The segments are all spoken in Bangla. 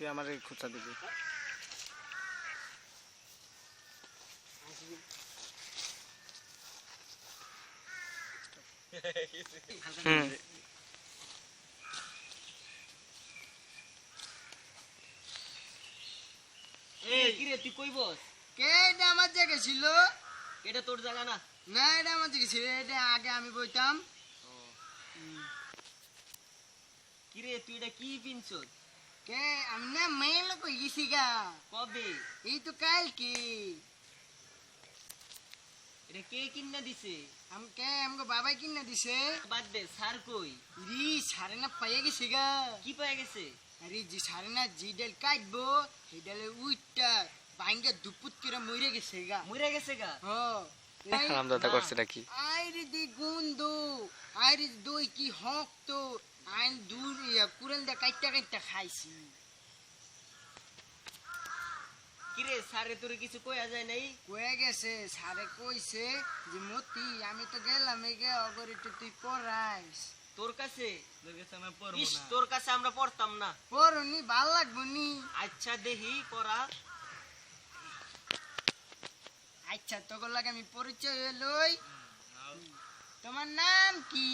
তুই আমার খুচা দিবি। হুম। এই কি রে তুই কই বস? কে এটা আমার জায়গা ছিল এটা তোর জায়গা না? না এটা আমার জায়গা ছিল এটা আগে আমি বইতাম। কি রে তুই এটা কি পিনছ কে? আমি না মেয়ে লোক হয়ে গেছি গা। কবে? এই তো কাল কি এটা কে কিনা দিছে? আমি কে? আমাকে বাবাই কিনা দিছে। বাদ দে স্যার কই? রি সারে না পাইয়ে গেছি গা। কি পাই গেছে? আরে যে সারে না যে ডাল কাটবো সেই ডালে উইটটা ভাঙ্গা দুপুত করে মরে গেছে গা। মরে গেছে গা? হ। হারামদাদা করছে নাকি? আইরে দি গন্ধ আইরে দই কি হক তো। আইন দূর ইয়া কুরেন দা কাইটা কাইটা খাইছি। কি রে স্যারে তোর কিছু কইয়া যায় নাই? কয়ে গেছে সারে কইছে যে মতি আমি তো গেলাম এগে অগর একটু তুই পড়াইস। তোর কাছে? ইস, তোর কাছে আমরা পড়তাম না। পড়নি ভালো লাগবো নি। আচ্ছা দেহি পড়া। আচ্ছা তোর লাগে আমি পরিচয় লই। তোমার নাম কি?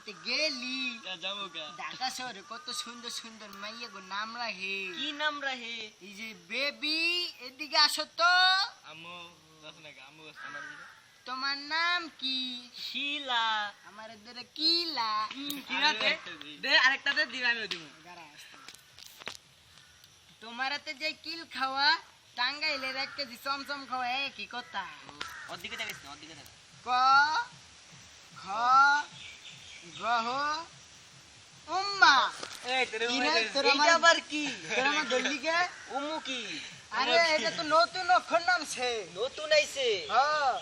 গেলি ঢাকা শহরে কত সুন্দর সুন্দর মাইয়া গো নাম রাখে কি নাম রাহে? এই যে বেবি এদিকে আসো তো। তোমার নাম কি? শিলা। আমার এদের কিলা। আরেকটা দে দিবে আমি দিব। তোমার হাতে যে কিল খাওয়া টাঙ্গাইলে এক কেজি চমচম খাওয়া একই কথা? ওদিকে দেখিস না ওদিকে দেখ ক খ গ্রহ উম্মা। তোর আবার কি? তোর আমার দল্লি কে? উমু কি? আরে এটা তো নতুন অক্ষর নামছে নতুন আইছে। হ্যাঁ।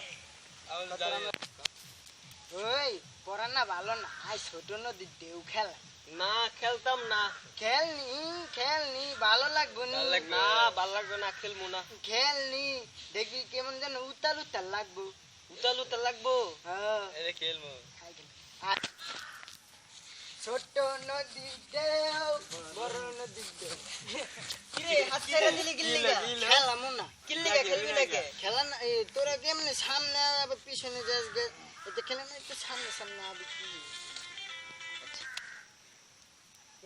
ওই পড়া না ভালো না। আই ছোট নদী ঢেউ খেলা। না খেলতাম না। খেলনি খেলনি ভালো লাগবো নি। না ভালো লাগবে না খেলব না। খেলনি দেখবি কেমন যেন উতাল উতাল লাগবো। উতাল উতাল লাগবো? হ্যাঁ খেলব। ছোট নদী ঢেউ বড় নদী ঢেউ কিরে হাত ছেড়ে দিলি গিল্লি খেলাম না কিল্লি খেলবি না কে খেলা না তোরা কেমনে সামনে আবার পিছনে যাস গে? এটা খেলে না একটু সামনে সামনে আবি কি?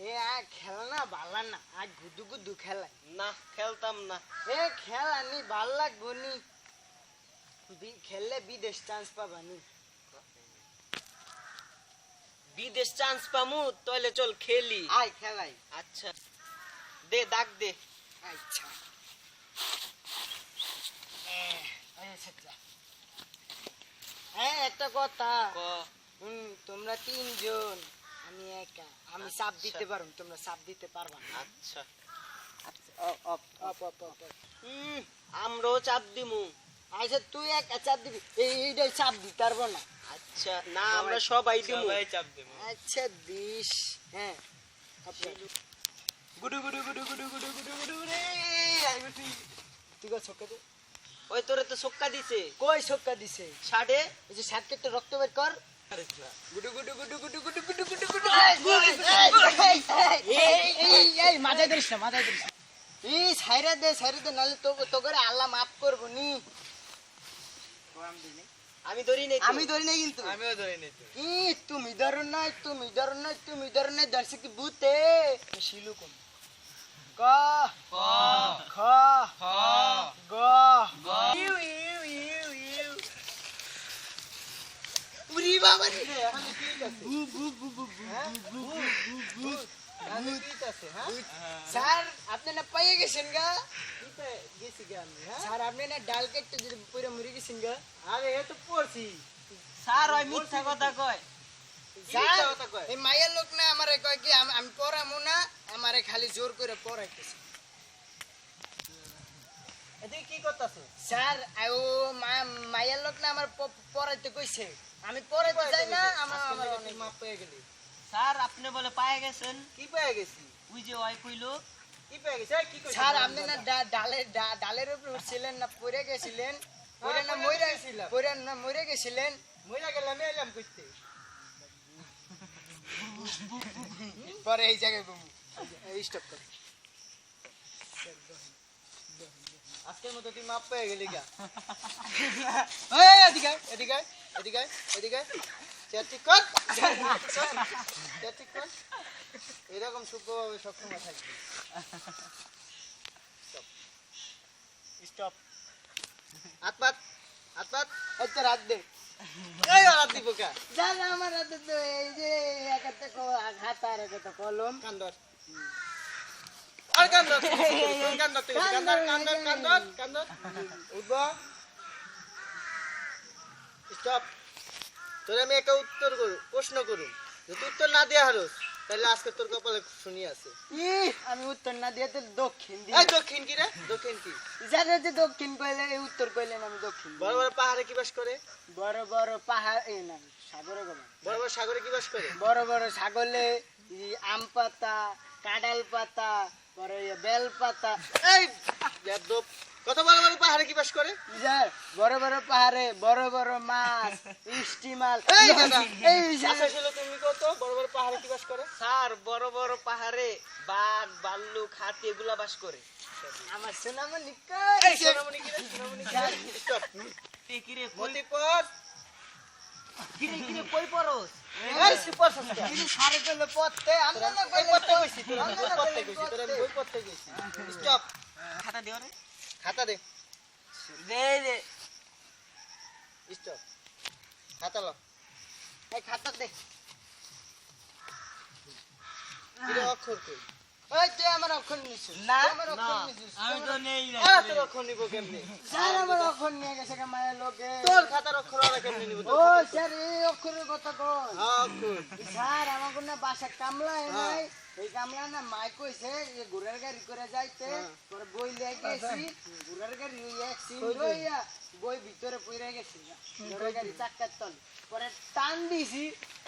এ আ খেলা না ভালো না। আজ গুদু গুদু খেলা। না খেলতাম না। এ খেলা নি ভালো লাগবো নি। খেললে বিদেশ চান্স পাবা নি। বিদেশ চান্স পামু তাহলে চল খেলি। আয় খেলাই। আচ্ছা। দে দাগ দে। আচ্ছা। হ্যাঁ একটা কথা। হুম তোমরা তিনজন আমি একা। আমি চাপ দিতে পারব তোমরা চাপ দিতে পারবা আচ্ছা। আমরাও চাপ দিমু। আচ্ছা তুই একা চাপ দিবি এইটাই চাপ দিতে পারব না আচ্ছা না আমরা সবাই দিমু চাপ দিমু আচ্ছা দিস হ্যাঁ আচ্ছা। গুডু গুডু গুডু গুডু গুডু গুডু গুডু রে তুই ছক্কা দে ওই তোরে তো সক্কা দিছে কই ছক্কা দিছে এই যে শার্ট কেটে রক্ত বের কর গুডু গুডু গুডু গুডু গুডু গুডু গুডু গুডু এই মাথায় ধরিস না মাথায় ধরিস না। এই সাইরা দে সাইরা দে নাহলে তো তো করে আল্লাহ মাফ করব নি আমি ধরি নাই। আমি ধরি নাই কিন্তু। আমিও ধরি নাই ই তুমি ধরো নাই তুমি ধরো নাই তুমি ধরো নাই ধরছে কি ভূতে? শিলু কম ক ক খ খ গ ইউ ইউ ইউ ইউ। উরি বাবা রে স্যার আপনি না পাইয়ে গেছেন গা? গেছি গে আমি হ্যাঁ? স্যার আপনি না ডাল কেটে যদি পুরো মরে গেছেন গা? আরে এ তো পড়ছি। স্যার ওই মিথ্যা কথা কয়। এই মায়ের লোক না আমারে কয় কি আমি পড়ামু না আমারে খালি জোর করে পড়াইতেছে। এদিকে কি করতাছ? স্যার আ, ও মা- মায়ের লোক না আমার প- পড়াইতে কইছে। আমি পড়াইতে চাই না আমার মাপ পেয়ে গেলি? স্যার আপনি বলে পায়ে গেছেন। কি পেয়ে গেছি? ওই যে ওই কইলো কি পেয়ে গেছি? কি কইছিস? স্যার আপনি না ডা- ডালের উপরে উঠছিলেন না পড়ে গেছিলেন। পড়ে না মরে গেছিলাম। পড়ে না মরে গেছিলেন। মহিলা গেলাম এলাম কইতে। পরে এই জায়গায় স্টপ কর। আজকের মতো তুই মাপ পেয়ে গেলি গা। এদিকে এদিকে এদিকে এদিকে এরকম সূক্ষ্মভাবে সবসময় থাকবি। স্টপ হাত পাত হাত পাত। এই তোর হাত দে। এই ওর দিব কা? জান আমার হাতে তো এই যে একটা ক- আর একটা কলম। কান আর কান ধর কোন কান ধরতে গেছিস? কান ধর কান ধর কান ধর কান ধর উঠব। স্টপ তোর আমি একটা উত্তর করু প্রশ্ন করু যদি উত্তর না দেয়া হারস তাহলে আজকে তোর কপালে শুনি আছে। আমি উত্তর না দিয়ে দক্ষিণ দিই এই দক্ষিণ কি রে? দক্ষিণ কি? যারা যে দক্ষিণ কইলে এই উত্তর কইলেন আমি দক্ষিণ। বড় বড় পাহাড়ে কি বাস করে? বড় বড় পাহাড় এই না সাগরে গেলাম বড় বড় সাগরে কি বাস করে? বড় বড় এই আম পাতা কাঁঠাল পাতা পরে এই বেল পাতা এই। কত বড় বড় পাহাড়ে কি বাস করে যার বড় বড় পাহাড়ে বড় বড় মাছ স্টিমার এই আচ্ছা ছিল তুমি কত বড় বড় পাহাড়ে কি বাস করে স্যার বড় বড় পাহাড়ে বাঘ ভাল্লুক হাতি এগুলা বাস করে আমার সোনামণি এই সোনামণি কি সোনামণি কি কি রে স্টপ কিরে কিরে কিরে কই পড়স এই সুপার সস্তা কিন্তু সারে কইলে পড়তে আমরা না এই কইলে পড়তে গেছি তোর কইলে গেছি তোর বই পড়তে গেছি স্টপ খাতা দিও রে খাতা দে। দে দে। স্টপ খাতা লো। এই খাতা দে। কিরে অক্ষর কই? ওই তুই আমার অক্ষর নিছিস না, আমার অক্ষর না, নিছিস আমি তো নেই না। আরে তোর অক্ষর নিব কেমনে? স্যার আমার অক্ষর নিয়ে গেছে কে মায়ের লোকে। তোর খাতার অক্ষর ওরা কেমনে নিব? ও স্যার এই অক্ষরের কথা কই হ্যাঁ অক্ষর। স্যার আমার কোনো বাসা কামলা হ্যাঁ। নাই। এই কামলা না মাই কইছে যে ঘোড়ার গাড়ি করে যাইতে হ্যাঁ। পরে বই লিয়ে গেছি ঘোড়ার গাড়ি সিন লইয়া বই ভিতরে পইরা গেছি। ঘোড়ার গাড়ি চাক্কার তল। পরে টান দিছি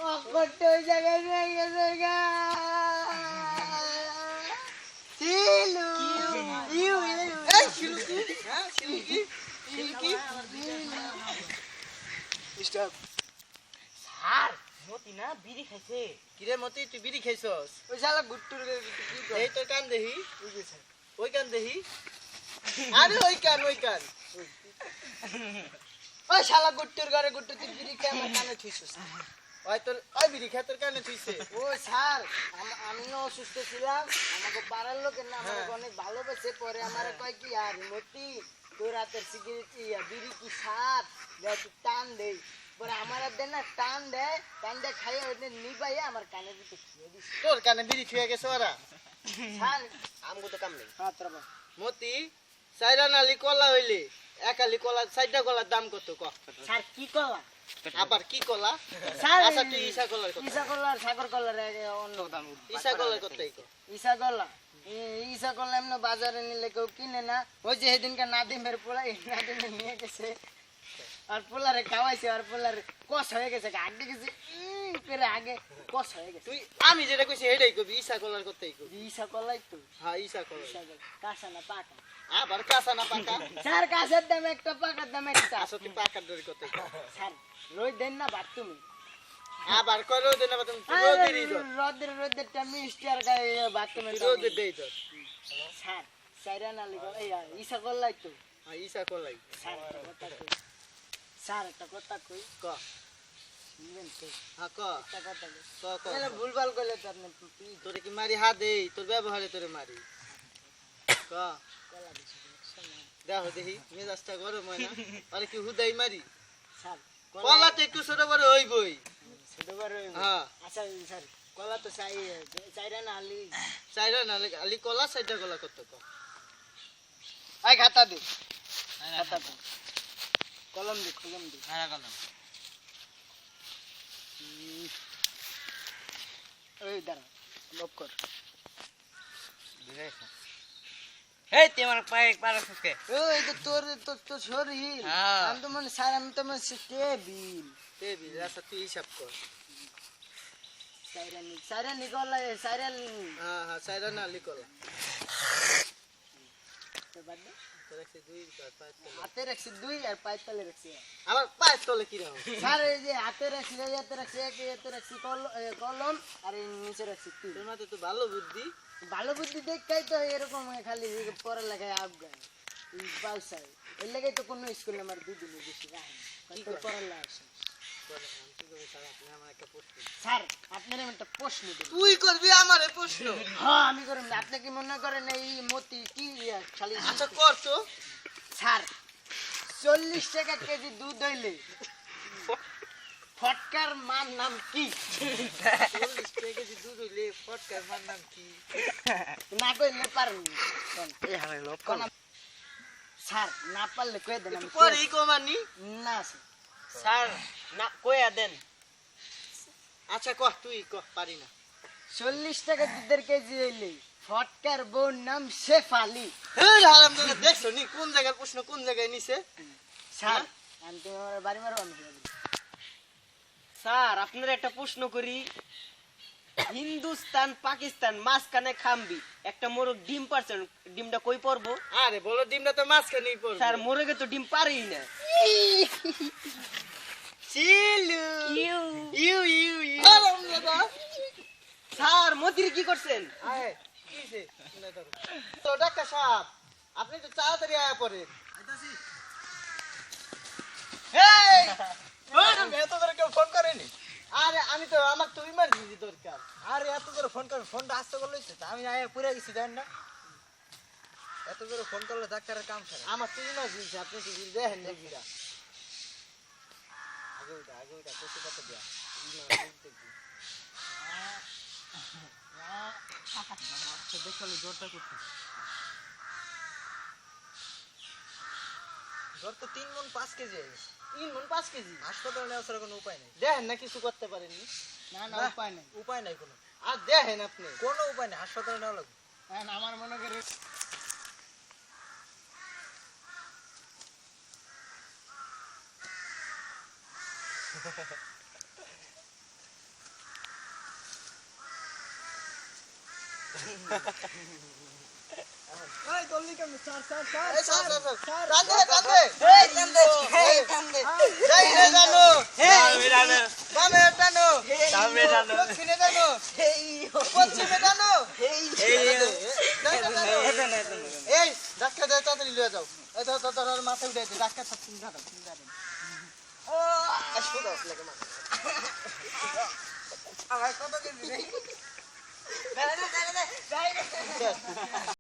অক্ষরটা ওই জায়গায় রয়ে গেছে গা। সিলু ইউ ইউ এই শিলুকি হ্যাঁ শিলুকি শিলুকি স্টপ। স্যার মতি না বিড়ি খাইছে। কিরে মতি তুই বিড়ি খাইছস? ওই শালা গুট্টুর এই তোর কান দেহি? ওই কান দেহি? আরে ওই কান ওই কান। ওই। শালা গুট্টুর ঘরে গুট্টু তুই বিড়ি খেয়ে আমার কানে থুইছিস। ওই তোর ওই বিড়ি খায় তোর কানে থুইছে? ও স্যার আম- আমিও অসুস্থ ছিলাম। আমাকে পাড়ার লোকের না আমাকে অনেক ভালোবেসে পরে আমার কয় কি আর মতি তোর হাতের সিগারেট বিড়ি কি সার দেখ তুই টান দেই। পরে আমার না টান দেয় টান দেয় খাইয়ে ওইটা নিবাইয়ে আমার কানে দিতে খেয়ে দিস তোর কানে বিড়ি থুয়ে গেছে ওরা। স্যার আমগো তো কাম নেই। হ্যাঁ তোর মতি কলা হইলে একালি কলা কলার দাম কত ক? স্যার কি কলা? আবার কি কলা? আচ্ছা তুই ইসা কলার কত ইসা কলার সাগর কলার অন্য দাম ইসা কলার কত এই ক। ইসা কলা। ই- ইসা কলা এমনি বাজারে নিলে কেউ কিনে না। ওই যে সেদিনকে নাদিমের পোলা এই নাদিমে নিয়ে গেছে। আর পোলারে খাওয়াইছে আর পোলারে কষ হয়ে গেছে আগে গেছে করে আগে কষ হয়ে গেছে। তুই আমি যেটা কইছি হেডাই কবি ইসা কলার কতই কবি। ইসা কলাই তো। হ্যাঁ ইসা কলা ইসা কলা কাঁচা না পাকা? আবার কাঁচা না পাকা? স্যার কাঁচার দাম একটা পাকার দাম একটা। আচ্ছা তুই পাকার দরে কতই ক স্যার রোজ দেন না বাদ তুমি। আবার করো দেন আবার তুমি? রোদেরই দর রোদের রোদের টাইম মিষ্টি আর গায়ে বাথরুমে তুই রোদের দেই দর স্যার সাইরা না লিখো এই ইসা কলাই তো। হ্যাঁ ইসা কলাই। স্যার কথা কই। স্যার একটা কথা কই? ক। হ্যাঁ ক। একটা কথা কই? ক ক এলা ভুলভাল করলে তোরে কি মারি? হাত দেই তোর ব্যবহারে তোরে মারি। ক। দেখো দেখি মেজাজটা গরম হয় না? আরে কি হুদাই মারি? কলা তো একটু ছোট বড় হইবই। ছোট বড় হইবো। হ্যাঁ। আচ্ছা স্যার কলা তো চাই চাইরা না আলি। চাইরা না আলি কলা চাইটা কলা কত ক? আই খাতা দে। খাতা দে। কলম দে কলম দে হারা গেলাম ওই দাঁড়া লক কর। এই তুই আমার পায়ে পাড়া ফুসকে ওই তো তোর তোর তো শরীর। হ্যাঁ। আমি তো মনে স্যার আমি তো মনে টেবিল দেবি আচ্ছা তুই হিসাব কর। সাইরা নি সাইরা নি কলা সাইরা হ্যাঁ হ্যাঁ চাইরা না আলি কলা তো বাদ দে। তোর একশো দুই চার পাঁচ তলে। হাতে রাখছি দুই আর পায়ের তলে রাখছি। আমার পাঁচ তলে কি রকম? স্যার এই যে হাতে রাখছি হাতে রাখছি এক হাতে রাখছি কলম আর এই নিচে রাখছি তো ভালো বুদ্ধি। ভালো বুদ্ধি দেখতেই তো এরকম খালি পড়ালেখায় আফগান বাউসাই এর লেগে তো কোনো স্কুলে আমার দুদিনে বেশি রাখে না পড়ালেখা। স্যার আপনার একটা প্রশ্ন তুই করবি আমারে প্রশ্ন। হ্যাঁ আমি করুন আপনি কি মনে করেন এই মতি কি খালি আচ্ছা কর তো। স্যার চল্লিশ টাকা কেজি দুধ হইলে ফটকার মান নাম কি? চল্লিশ টাকা কেজি দুধ হইলে ফটকার মার নাম কি? না কইলে পারেন কোন স্যার না পারলে কয়ে দেন? পরে কমানি। না স্যার। স্যার না কইয়া দেন আচ্ছা কহ তুই কহ পারি না। চল্লিশ টাকা দুধের কেজি হইলে ফটকার বউর নাম শেফালি হ্যাঁ আরাম দাদা দেখছ নি কোন জায়গার প্রশ্ন কোন জায়গায় নিছে? স্যার আমি তুমি আমার বাড়ি মারো আমি স্যার আপনার একটা প্রশ্ন করি। হিন্দুস্তান পাকিস্তান মাঝখানে খামবি। একটা মোরগ ডিম পারছেন ডিমটা কই পড়ব আরে বলো ডিমটা তো মাঝখানেই পড়বে স্যার মোরগে তো ডিম পারেই না। চিলু you. You you you. Sir মতির কি করছেন? তো ডাক্তার সাহেব আপনি তো তাড়াতাড়ি আয়া কেউ ফোন করেনি? আরে আমি তো আমার তো ইমার্জেন্সি দরকার। আরে এত ধরে ফোন করে ফোনটা আসতে করলে আমি আয়া পুরে গেছি জানেন না? এত ধরে ফোন করলে ডাক্তারের কাম সারে আমার তো ইমার্জেন্সি আপনি তো দেখেন আগে ওইটা আগে ওইটা কত কত দেয়া। জ্বর তো তিন মন পাঁচ কেজি তিন মন পাঁচ কেজি? হাসপাতালে নেওয়া ছাড়া কোনো উপায় নেই। দেখেন না কিছু করতে পারেননি। না না। উপায় নেই। উপায় নাই কোনো। আর দেখেন আপনি। কোনো উপায় নেই হাসপাতালে নেওয়া লাগবে। আমার মনে করে এই জলদি কেমন স্যার স্যার স্যার এই স্যার, স্যার, স্যার, টানদে, টানদে। এই, যাই রে জানো। বামে টানো। দক্ষিণে টানো। পশ্চিমে টানো। যাই রে টানো। এই, ডাক্তার তাড়াতাড়ি যাও। এই মাথায় উঠে দে, ডাক্তার সাহেব, তুমি আমার কত কেজি।